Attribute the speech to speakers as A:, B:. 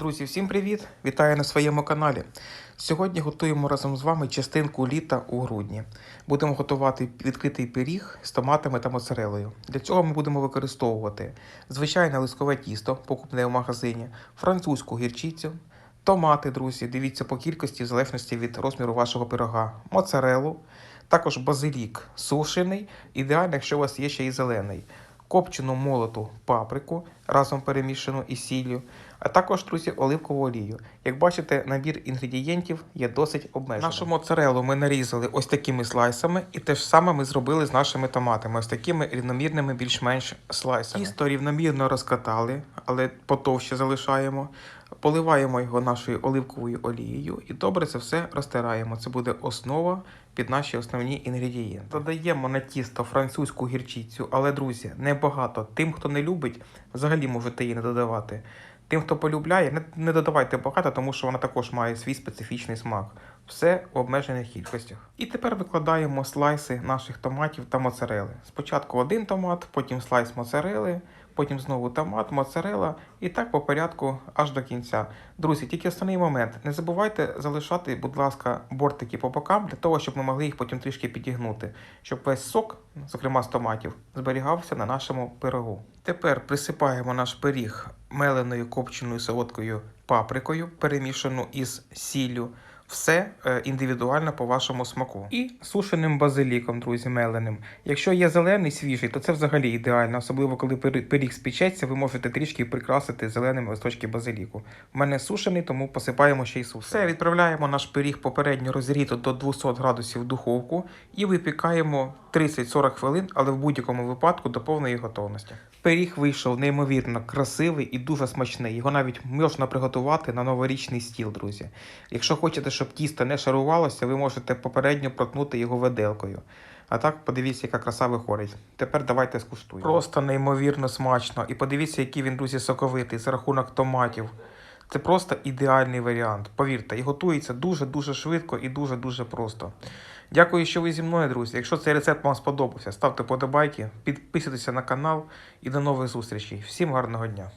A: Друзі, всім привіт! Вітаю на своєму каналі. Сьогодні готуємо разом з вами частинку літа у грудні. Будемо готувати відкритий пиріг з томатами та моцарелою. Для цього ми будемо використовувати звичайне лискове тісто, покупне в магазині, французьку гірчицю, томати, друзі, дивіться по кількості в залежності від розміру вашого пирога, моцарелу, також базилік сушений, ідеально, якщо у вас є ще і зелений копчену молоту паприку разом перемішану із сіллю, а також, друзі, оливкову олію. Як бачите, набір інгредієнтів є досить обмежений. Нашу моцарелу ми нарізали ось такими слайсами, і те ж саме ми зробили з нашими томатами, ось такими рівномірними, більш-менш слайсами. Тісто рівномірно розкатали, але потовще залишаємо. Поливаємо його нашою оливковою олією і добре це все розтираємо. Це буде основа під наші основні інгредієнти. Додаємо на тісто французьку гірчицю, але, друзі, небагато. Тим, хто не любить, взагалі можете її не додавати. Тим, хто полюбляє, не, не додавайте багато, тому що вона також має свій специфічний смак. Все в обмежених кількостях. І тепер викладаємо слайси наших томатів та моцарели. Спочатку один томат, потім слайс моцарели, потім знову томат, моцарела і так по порядку аж до кінця. Друзі, тільки основний момент. Не забувайте залишати, будь ласка, бортики по бокам для того, щоб ми могли їх потім трішки підігнути, щоб весь сок, зокрема з томатів, зберігався на нашому пирогу. Тепер присипаємо наш пиріг меленою копченою солодкою паприкою, перемішану із сіллю. Все е, індивідуально по вашому смаку. І сушеним базиліком, друзі, меленим. Якщо є зелений свіжий, то це взагалі ідеально. Особливо коли пирі- пиріг спічеться, ви можете трішки прикрасити зеленими листочки базиліку. У мене сушений, тому посипаємо ще й сушений. Все, відправляємо наш пиріг попередньо розігріто до 200 градусів в духовку і випікаємо 30-40 хвилин, але в будь-якому випадку до повної готовності. Пиріг вийшов неймовірно красивий і дуже смачний. Його навіть можна приготувати на новорічний стіл, друзі. Якщо хочете, щоб тісто не шарувалося, ви можете попередньо проткнути його виделкою. А так, подивіться, яка краса виходить. Тепер давайте скуштуємо. Просто неймовірно смачно. І подивіться, який він, друзі, соковитий за рахунок томатів. Це просто ідеальний варіант. Повірте, і готується дуже-дуже швидко і дуже-дуже просто. Дякую, що ви зі мною, друзі. Якщо цей рецепт вам сподобався, ставте подобайки, підписуйтесь на канал і до нових зустрічей. Всім гарного дня!